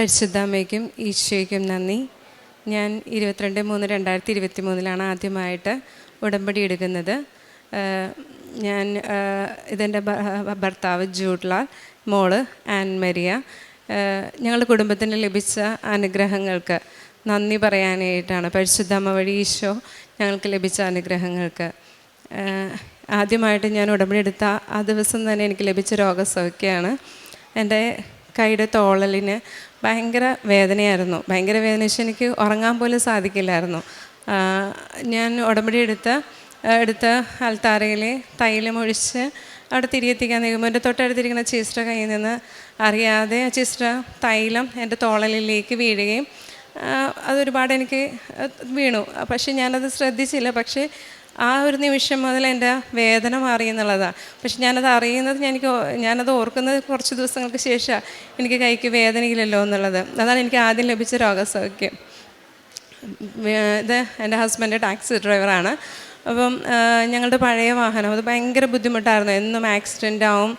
പരിശുദ്ധാമ്മയ്ക്കും ഈശോയ്ക്കും നന്ദി. ഞാൻ ഇരുപത്തിരണ്ട് മൂന്ന് രണ്ടായിരത്തി ഇരുപത്തി മൂന്നിലാണ് ആദ്യമായിട്ട് ഉടമ്പടി എടുക്കുന്നത്. ഞാൻ ഇതെന്റെ ഭർത്താവ് ജൂഡ്ലാൽ മോൾ ആൻ മരിയ. ഞങ്ങളുടെ കുടുംബത്തിന് ലഭിച്ച അനുഗ്രഹങ്ങൾക്ക് നന്ദി പറയാനായിട്ടാണ് പരിശുദ്ധാമ്മ വഴി ഈശോ ഞങ്ങൾക്ക് ലഭിച്ച അനുഗ്രഹങ്ങൾക്ക്. ആദ്യമായിട്ട് ഞാൻ ഉടമ്പടി എടുത്ത ആ ദിവസം തന്നെ എനിക്ക് ലഭിച്ച രോഗസൗഖ്യമാണ്. എന്റെ കൈയുടെ തോളലിന് ഭയങ്കര വേദനയായിരുന്നു. ഭയങ്കര വേദന വെച്ചാൽ എനിക്ക് ഉറങ്ങാൻ പോലും സാധിക്കില്ലായിരുന്നു. ഞാൻ ഉടമ്പടി എടുത്ത് എടുത്ത് അൽത്താറയിൽ തൈലം ഒഴിച്ച് അവിടെ തിരികെത്തിക്കാൻ നിൽക്കുമ്പോൾ എന്റെ തൊട്ടടുത്തിരിക്കുന്ന ചേച്ചിയുടെ കയ്യിൽ നിന്ന് അറിയാതെ ആ ചേച്ചിയുടെ തൈലം എന്റെ തോളലിലേക്ക് വീഴുകയും അതൊരുപാട് എനിക്ക് വീണു. പക്ഷേ ഞാനത് ശ്രദ്ധിച്ചില്ല. പക്ഷേ ആ ഒരു നിമിഷം മുതൽ എന്റെ വേദന മാറി എന്നുള്ളതാണ് പക്ഷെ ഞാനത് അറിയുന്നത് എനിക്ക് ഞാനത് ഓർക്കുന്നത് കുറച്ച് ദിവസങ്ങൾക്ക് ശേഷമാണ് എനിക്ക് കൈക്ക് വേദനയില്ലല്ലോ എന്നുള്ളത്. അതാണ് എനിക്ക് ആദ്യം ലഭിച്ച രോഗസൗഖ്യം. ഇത് എന്റെ ഹസ്ബൻഡ് ടാക്സി ഡ്രൈവറാണ്. അപ്പം ഞങ്ങളുടെ പഴയ വാഹനം അത് ഭയങ്കര ബുദ്ധിമുട്ടായിരുന്നു. എന്നും ആക്സിഡന്റ് ആവും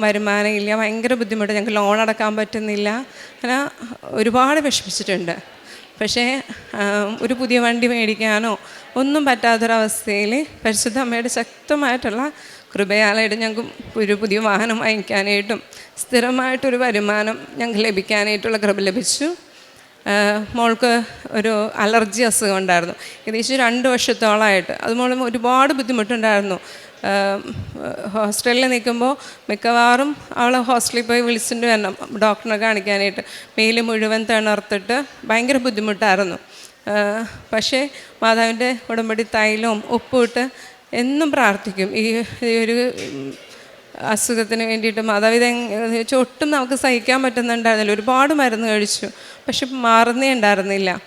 വരുമാനമില്ല ഭയങ്കര ബുദ്ധിമുട്ട്. ഞങ്ങൾക്ക് ലോൺ അടക്കാൻ പറ്റുന്നില്ല. അങ്ങനെ ഒരുപാട് വിഷമിച്ചിട്ടുണ്ട്. പക്ഷേ ഒരു പുതിയ വണ്ടി മേടിക്കാനോ ഒന്നും പറ്റാത്തൊരവസ്ഥയിൽ പരിശുദ്ധ അമ്മയുടെ ശക്തമായിട്ടുള്ള കൃപയാലായിട്ട് ഞങ്ങൾക്ക് ഒരു പുതിയ വാഹനം വാങ്ങിക്കാനായിട്ടും സ്ഥിരമായിട്ടൊരു വരുമാനം ഞങ്ങൾക്ക് ലഭിക്കാനായിട്ടുള്ള കൃപ ലഭിച്ചു. മോൾക്ക് ഒരു അലർജി അസുഖം ഉണ്ടായിരുന്നു ഏകദേശം രണ്ട് വർഷത്തോളമായിട്ട് അതുമൂലം ഒരുപാട് ബുദ്ധിമുട്ടുണ്ടായിരുന്നു. ഹോസ്റ്റലിൽ നിൽക്കുമ്പോൾ മിക്കവാറും അവളെ ഹോസ്റ്റലിൽ പോയി വിളിച്ചിട്ട് വരണം. ഡോക്ടറിനെ കാണിക്കാനായിട്ട്. മെയിൽ മുഴുവൻ തിണർത്തിട്ട് ഭയങ്കര ബുദ്ധിമുട്ടായിരുന്നു. പക്ഷേ മാതാവിന്റെ ഉടമ്പടി തൈലവും ഉപ്പും ഇട്ട് എന്നും പ്രാർത്ഥിക്കും. ഈ ഒരു അസുഖത്തിന് വേണ്ടിയിട്ട് മാതാവിത ഒട്ടും നമുക്ക് സഹിക്കാൻ പറ്റുന്നുണ്ടായിരുന്നില്ല. ഒരുപാട് മരുന്ന് കഴിച്ചു പക്ഷെ മാറുന്നേ ഉണ്ടായിരുന്നില്ല.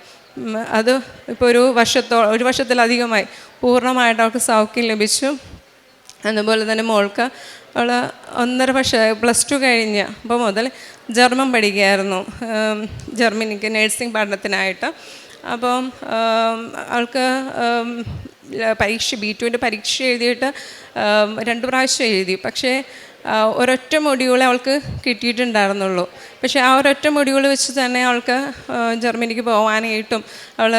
അത് ഇപ്പോൾ ഒരു വർഷത്തോ ഒരു വർഷത്തിലധികമായി പൂർണമായിട്ട് അവൾക്ക് സൗഖ്യം ലഭിച്ചു. അതുപോലെ തന്നെ മോൾക്ക് അവൾ ഒന്നര വർഷം പ്ലസ് ടു കഴിഞ്ഞ് അപ്പോൾ മുതൽ ജർമ്മൻ പഠിക്കുകയായിരുന്നു. ജർമ്മനിക്ക് നേഴ്സിംഗ് പഠനത്തിനായിട്ട്. അപ്പം അവൾക്ക് പരീക്ഷ ബി ടുവിന്റെ പരീക്ഷ എഴുതിയിട്ട് രണ്ട് പ്രാവശ്യം എഴുതി. പക്ഷേ ഒരൊറ്റ മൊഡ്യൂളെ അവൾക്ക് കിട്ടിയിട്ടുണ്ടായിരുന്നുള്ളൂ. പക്ഷേ ആ ഒരൊറ്റ മൊഡ്യൂൾ വെച്ച് തന്നെ അവൾക്ക് ജർമ്മനിക്ക് പോകാനായിട്ടും അവൾ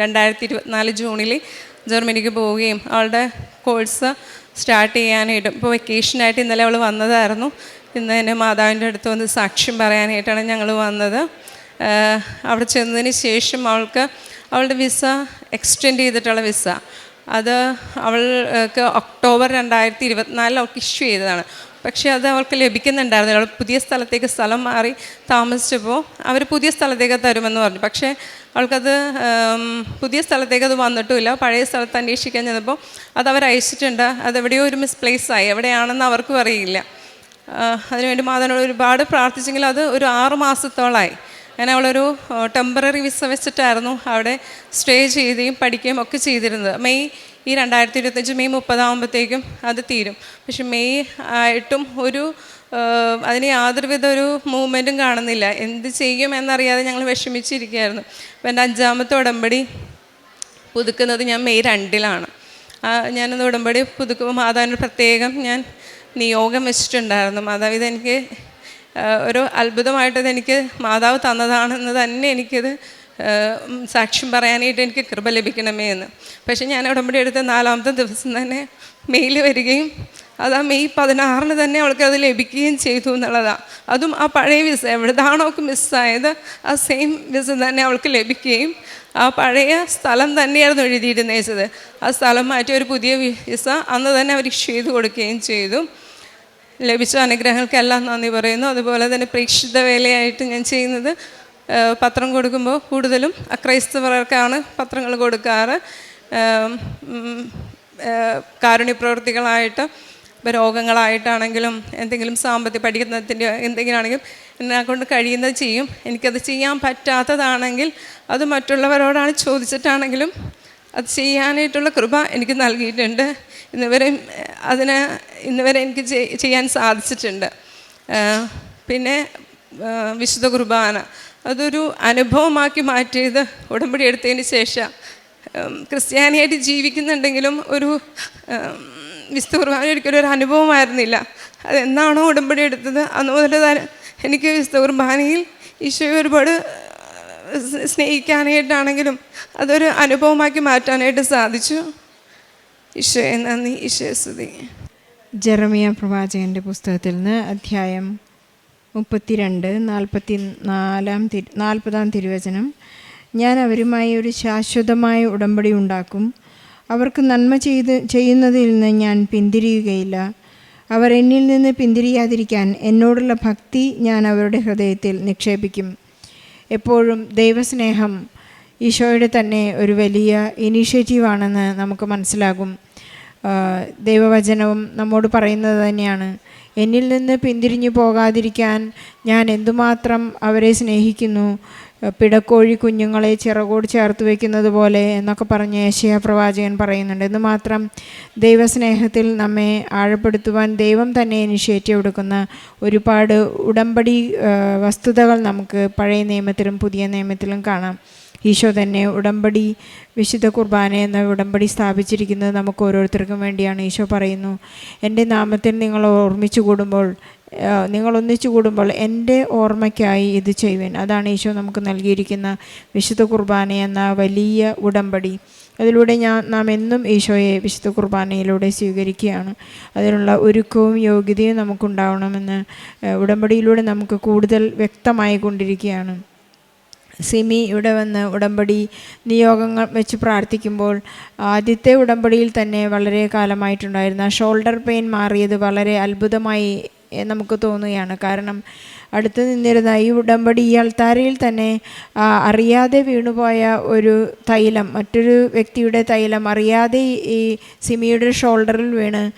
രണ്ടായിരത്തി ഇരുപത്തിനാല് ജൂണിൽ ജർമ്മനിക്ക് പോവുകയും അവളുടെ കോഴ്സ് സ്റ്റാർട്ട് ചെയ്യാനായിട്ടും ഇപ്പോൾ വെക്കേഷനായിട്ട് ഇന്നലെ അവൾ വന്നതായിരുന്നു. ഇന്ന് എന്റെ മാതാവിന്റെ അടുത്ത് വന്ന് സാക്ഷ്യം പറയാനായിട്ടാണ് ഞങ്ങൾ വന്നത്. അവിടെ ചെന്നതിന് ശേഷം അവൾക്ക് അവളുടെ വിസ എക്സ്റ്റെൻഡ് ചെയ്തിട്ടുള്ള വിസ. അത് അവൾക്ക് ഒക്ടോബർ രണ്ടായിരത്തി ഇരുപത്തിനാലിൽ അവൾക്ക് ഇഷ്യൂ ചെയ്തതാണ്. പക്ഷേ അത് അവൾക്ക് ലഭിക്കുന്നുണ്ടായിരുന്നില്ല. അവൾ പുതിയ സ്ഥലത്തേക്ക് സ്ഥലം മാറി താമസിച്ചപ്പോൾ അവർ പുതിയ സ്ഥലത്തേക്ക് തരുമെന്ന് പറഞ്ഞു. പക്ഷേ അവൾക്കത് പുതിയ സ്ഥലത്തേക്ക് അത് വന്നിട്ടുമില്ല. പഴയ സ്ഥലത്ത് അന്വേഷിക്കാൻ ചെന്നപ്പോൾ അത് അവർ അയച്ചിട്ടുണ്ട്. അതെവിടെയോ ഒരു മിസ്പ്ലേസ് ആയി. എവിടെയാണെന്ന് അവർക്കും അറിയില്ല. അതിനുവേണ്ടി മാതാവിനോട് ഒരുപാട് പ്രാർത്ഥിച്ചെങ്കിലും അത് ഒരു ആറ് മാസത്തോളമായി അങ്ങനെ അവളൊരു ടെമ്പററി വിസ വെച്ചിട്ടായിരുന്നു അവിടെ സ്റ്റേ ചെയ്യുകയും പഠിക്കുകയും ഒക്കെ ചെയ്തിരുന്നത്. മെയ് ഈ രണ്ടായിരത്തി ഇരുപത്തഞ്ച് മെയ് മുപ്പതാകുമ്പോഴത്തേക്കും അത് തീരും. പക്ഷെ മെയ് ആയിട്ടും ഒരു അതിന് യാതൊരുവിധ ഒരു മൂവ്മെന്റും കാണുന്നില്ല. എന്ത് ചെയ്യും എന്നറിയാതെ ഞങ്ങൾ വിഷമിച്ചിരിക്കുകയായിരുന്നു. അപ്പോൾ എന്റെ അഞ്ചാമത്തെ ഉടമ്പടി പുതുക്കുന്നത് ഞാൻ മെയ് രണ്ടിലാണ്. ഞാനത് ഉടമ്പടി പുതുക്കുമ്പോൾ മാതാവിന് പ്രത്യേകം ഞാൻ നിയോഗം വെച്ചിട്ടുണ്ടായിരുന്നു. മാതാവ് ഇതെനിക്ക് ആ, ഒരു അത്ഭുതമായിട്ടത് എനിക്ക് മാതാവ് തന്നതാണെന്ന് തന്നെ എനിക്കത് സാക്ഷ്യം പറയാനായിട്ട് എനിക്ക് കൃപ ലഭിക്കണമേ എന്ന്. പക്ഷേ ഞാൻ ഉടമ്പടി എടുത്ത നാലാമത്തെ ദിവസം തന്നെ മെയിൽ വരികയും അത് ആ മെയ് പതിനാറിന് തന്നെ അവൾക്ക് അത് ലഭിക്കുകയും ചെയ്തു എന്നുള്ളതാണ് അതും ആ പഴയ വിസ എവിടുന്നാണോ അവൾക്ക് മിസ്സായത് ആ സെയിം വിസ തന്നെ അവൾക്ക് ലഭിക്കുകയും ആ പഴയ സ്ഥലം തന്നെയായിരുന്നു എഴുതിയിരുന്നേച്ചത്. ആ സ്ഥലം മാറ്റി ഒരു പുതിയ വിസ അന്ന് തന്നെ അവർ ഇഷ്യൂ ചെയ്ത് കൊടുക്കുകയും ചെയ്തു. ലഭിച്ച അനുഗ്രഹങ്ങൾക്കെല്ലാം നന്ദി പറയുന്നു. അതുപോലെ തന്നെ പ്രേക്ഷിത വേലയായിട്ട് ഞാൻ ചെയ്യുന്നത് പത്രം കൊടുക്കുമ്പോൾ കൂടുതലും അക്രൈസ്തവർക്കാണ് പത്രങ്ങൾ കൊടുക്കാറ്. കാരുണ്യപ്രവൃത്തികളായിട്ട് ഇപ്പോൾ രോഗങ്ങളായിട്ടാണെങ്കിലും എന്തെങ്കിലും സാമ്പത്തിക പഠിക്കുന്നതിന്റെ എന്തെങ്കിലും ആണെങ്കിലും എന്നെ കൊണ്ട് കഴിയുന്നത് ചെയ്യും. എനിക്കത് ചെയ്യാൻ പറ്റാത്തതാണെങ്കിൽ അത് മറ്റുള്ളവരോടാണ് ചോദിച്ചിട്ടാണെങ്കിലും അത് ചെയ്യാനായിട്ടുള്ള കൃപ എനിക്ക് നൽകിയിട്ടുണ്ട്. ഇന്നുവരെ അതിന് ഇന്നുവരെ എനിക്ക് ചെയ്യാൻ സാധിച്ചിട്ടുണ്ട്. പിന്നെ വിശുദ്ധ കുർബാന. അതൊരു അനുഭവമാക്കി മാറ്റിയത് ഉടമ്പടി എടുത്തതിന് ശേഷം ക്രിസ്ത്യാനിയായിട്ട് ജീവിക്കുന്നുണ്ടെങ്കിലും ഒരു വിശുദ്ധ കുർബാന ഒരിക്കലും ഒരു അനുഭവമായിരുന്നില്ല. അതെന്നാണോ ഉടമ്പടി എടുത്തത്? അന്ന് മുതൽ എനിക്ക് വിശുദ്ധ കുർബാനയിൽ ഈശോയെ ഒരുപാട് സ്നേഹിക്കാനായിട്ടാണെങ്കിലും അതൊരു അനുഭവമാക്കി മാറ്റാനായിട്ട് സാധിച്ചു. ഈശോയെ നന്ദി ഈശോയെ സ്തുതി. ജെറമിയ പ്രവാചകന്റെ പുസ്തകത്തിൽ നിന്ന് അധ്യായം മുപ്പത്തിരണ്ട് നാൽപ്പത്തി നാലാം തിരു നാൽപ്പതാം തിരുവചനം. ഞാൻ അവരുമായി ഒരു ശാശ്വതമായ ഉടമ്പടി ഉണ്ടാക്കും. അവർക്ക് നന്മ ചെയ്ത് ചെയ്യുന്നതിൽ നിന്ന് ഞാൻ പിന്തിരിയുകയില്ല. അവർ എന്നിൽ നിന്ന് പിന്തിരിയാതിരിക്കാൻ എന്നോടുള്ള ഭക്തി ഞാൻ അവരുടെ ഹൃദയത്തിൽ നിക്ഷേപിക്കും. എപ്പോഴും ദൈവസ്നേഹം ഈശോയുടെ തന്നെ ഒരു വലിയ ഇനീഷ്യേറ്റീവാണെന്ന് നമുക്ക് മനസ്സിലാകും. ദൈവവചനവും നമ്മോട് പറയുന്നത് തന്നെയാണ്. എന്നിൽ നിന്ന് പിന്തിരിഞ്ഞു പോകാതിരിക്കാൻ ഞാൻ എന്തുമാത്രം അവരെ സ്നേഹിക്കുന്നു? പിടക്കോഴി കുഞ്ഞുങ്ങളെ ചിറകോട് ചേർത്ത് വയ്ക്കുന്നത് പോലെ എന്നൊക്കെ പറഞ്ഞ് ഏഷ്യ പ്രവാചകൻ പറയുന്നുണ്ട്. എന്ന് മാത്രം ദൈവസ്നേഹത്തിൽ നമ്മെ ആഴപ്പെടുത്തുവാൻ ദൈവം തന്നെ ഇനിഷ്യേറ്റീവ് എടുക്കുന്ന ഒരുപാട് ഉടമ്പടി വസ്തുതകൾ നമുക്ക് പഴയ നിയമത്തിലും പുതിയ നിയമത്തിലും കാണാം. ഈശോ തന്നെ ഉടമ്പടി വിശുദ്ധ കുർബാന എന്ന ഉടമ്പടി സ്ഥാപിച്ചിരിക്കുന്നത് നമുക്ക് ഓരോരുത്തർക്കും വേണ്ടിയാണ് ഈശോ പറയുന്നു. എന്റെ നാമത്തിൽ നിങ്ങൾ ഓർമ്മിച്ചു കൂടുമ്പോൾ നിങ്ങൾ ഒന്നിച്ചു കൂടുമ്പോൾ എന്റെ ഓർമ്മയ്ക്കായി ഇത് ചെയ്യുവാൻ. അതാണ് ഈശോ നമുക്ക് നൽകിയിരിക്കുന്ന വിശുദ്ധ കുർബാന എന്ന വലിയ ഉടമ്പടി. അതിലൂടെ ഞാൻ നാം എന്നും ഈശോയെ വിശുദ്ധ കുർബാനയിലൂടെ സ്വീകരിക്കുകയാണ്. അതിനുള്ള ഒരുക്കവും യോഗ്യതയും നമുക്കുണ്ടാവണമെന്ന് ഉടമ്പടിയിലൂടെ നമുക്ക് കൂടുതൽ വ്യക്തമായി കൊണ്ടിരിക്കുകയാണ്. സിമി ഇവിടെ വന്ന് ഉടമ്പടി നിയോഗങ്ങൾ വെച്ച് പ്രാർത്ഥിക്കുമ്പോൾ ആദ്യത്തെ ഉടമ്പടിയിൽ തന്നെ വളരെ കാലമായിട്ടുണ്ടായിരുന്ന. ഷോൾഡർ പെയിൻ മാറിയത് വളരെ അത്ഭുതമായി നമുക്ക് തോന്നുകയാണ്. കാരണം അടുത്ത് നിന്നിരുന്ന ഈ ഉടമ്പടി ഈ അൾത്താരയിൽ തന്നെ അറിയാതെ വീണുപോയ ഒരു തൈലം മറ്റൊരു വ്യക്തിയുടെ തൈലം അറിയാതെ ഈ- സിമിയുടെ ഷോൾഡറിൽ വീണ്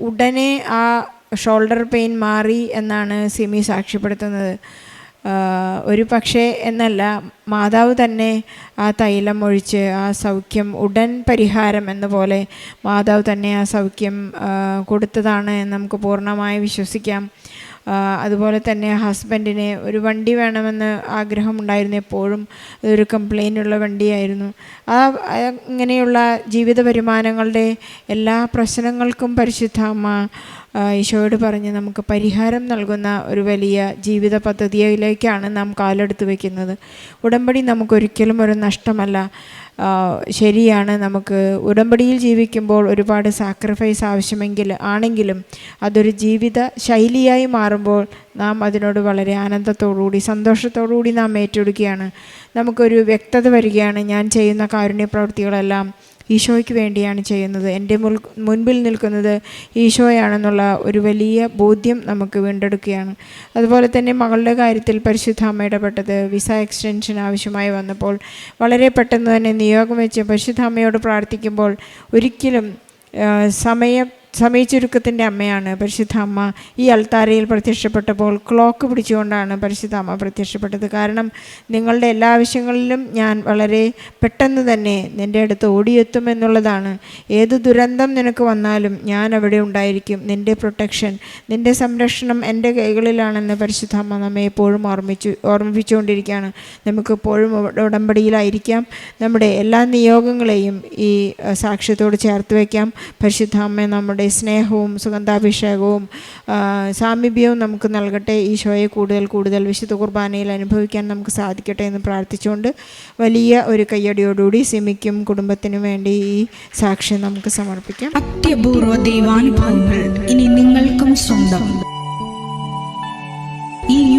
ഉടനെ ആ ഷോൾഡർ പെയിൻ മാറി എന്നാണ് സിമി സാക്ഷ്യപ്പെടുത്തുന്നത്. ഒരു പക്ഷേ എന്നല്ല മാതാവ് തന്നെ ആ തൈലം ഒഴിച്ച് ആ സൗഖ്യം ഉടൻ പരിഹാരം എന്ന പോലെ മാതാവ് തന്നെ ആ സൗഖ്യം കൊടുത്തതാണ് എന്ന് നമുക്ക് പൂർണമായി വിശ്വസിക്കാം. അതുപോലെ തന്നെ ഹസ്ബൻഡിന് ഒരു വണ്ടി വേണമെന്ന് ആഗ്രഹമുണ്ടായിരുന്നു എപ്പോഴും. അതൊരു കംപ്ലൈന്റുള്ള വണ്ടിയായിരുന്നു. ആ ഇങ്ങനെയുള്ള ജീവിത വരുമാനങ്ങളുടെ എല്ലാ പ്രശ്നങ്ങൾക്കും പരിശുദ്ധ അമ്മ ഈശോയോട് പറഞ്ഞ് നമുക്ക് പരിഹാരം നൽകുന്ന ഒരു വലിയ ജീവിത പദ്ധതിയിലേക്കാണ് നാം കാലെടുത്ത് വയ്ക്കുന്നത് ഉടമ്പടി നമുക്കൊരിക്കലും ഒരു നഷ്ടമല്ല. ശരിയാണ് നമുക്ക് ഉടമ്പടിയിൽ ജീവിക്കുമ്പോൾ ഒരുപാട് സാക്രിഫൈസ് ആവശ്യമെങ്കിൽ ആണെങ്കിലും അതൊരു ജീവിത ശൈലിയായി മാറുമ്പോൾ നാം അതിനോട് വളരെ ആനന്ദത്തോടുകൂടി സന്തോഷത്തോടുകൂടി നാം ഏറ്റെടുക്കുകയാണ്. നമുക്കൊരു വ്യക്തത വരികയാണ് ഞാൻ ചെയ്യുന്ന കാരുണ്യ പ്രവൃത്തികളെല്ലാം ഈശോയ്ക്ക് വേണ്ടിയാണ് ചെയ്യുന്നത്. എന്റെ മുൻപിൽ നിൽക്കുന്നത് ഈശോയാണെന്നുള്ള ഒരു വലിയ ബോധ്യം നമുക്ക് വീണ്ടെടുക്കുകയാണ്. അതുപോലെ തന്നെ മകളുടെ കാര്യത്തിൽ പരിശുദ്ധ അമ്മ ഇടപെട്ടത് വിസ എക്സ്റ്റൻഷൻ ആവശ്യമായി വന്നപ്പോൾ വളരെ പെട്ടെന്ന് തന്നെ നിയോഗം വെച്ച് പരിശുദ്ധ അമ്മയോട് പ്രാർത്ഥിക്കുമ്പോൾ ഒരിക്കലും സമയം സമയച്ചുരുക്കത്തിന്റെ അമ്മയാണ് പരിശുദ്ധ അമ്മ ഈ അൾത്താരയിൽ പ്രത്യക്ഷപ്പെട്ടപ്പോൾ ക്ലോക്ക് പിടിച്ചുകൊണ്ടാണ് പരിശുദ്ധ അമ്മ പ്രത്യക്ഷപ്പെട്ടത്. കാരണം നിങ്ങളുടെ എല്ലാ ആവശ്യങ്ങളിലും ഞാൻ വളരെ പെട്ടെന്ന് തന്നെ നിന്റെ അടുത്ത് ഓടിയെത്തുമെന്നുള്ളതാണ് ഏത് ദുരന്തം നിനക്ക് വന്നാലും ഞാൻ അവിടെ ഉണ്ടായിരിക്കും. നിന്റെ പ്രൊട്ടക്ഷൻ നിന്റെ സംരക്ഷണം എന്റെ കൈകളിലാണെന്ന് പരിശുദ്ധ അമ്മ നമ്മെ എപ്പോഴും ഓർമ്മിച്ചു ഓർമ്മിപ്പിച്ചുകൊണ്ടിരിക്കുകയാണ്. നമുക്ക് എപ്പോഴും ഉട- ഉടമ്പടിയിലായിരിക്കാം. നമ്മുടെ എല്ലാ നിയോഗങ്ങളെയും ഈ സാക്ഷ്യത്തോട് ചേർത്ത് വയ്ക്കാം പരിശുദ്ധ അമ്മ നമ്മുടെ സ്നേഹവും സുഗന്ധാഭിഷേകവും സാമീപ്യവും നമുക്ക് നൽകട്ടെ. ഈശോയെ കൂടുതൽ കൂടുതൽ വിശുദ്ധ കുർബാനയിൽ അനുഭവിക്കാൻ നമുക്ക് സാധിക്കട്ടെ എന്ന് പ്രാർത്ഥിച്ചുകൊണ്ട് വലിയ ഒരു കയ്യടിയോടുകൂടി സിമിക്കും കുടുംബത്തിനും വേണ്ടി ഈ സാക്ഷ്യം നമുക്ക് സമർപ്പിക്കാം. അത്യപൂർവ ദൈവാനുഭവങ്ങൾ ഇനി നിങ്ങൾക്കും സ്വന്തം. ഈ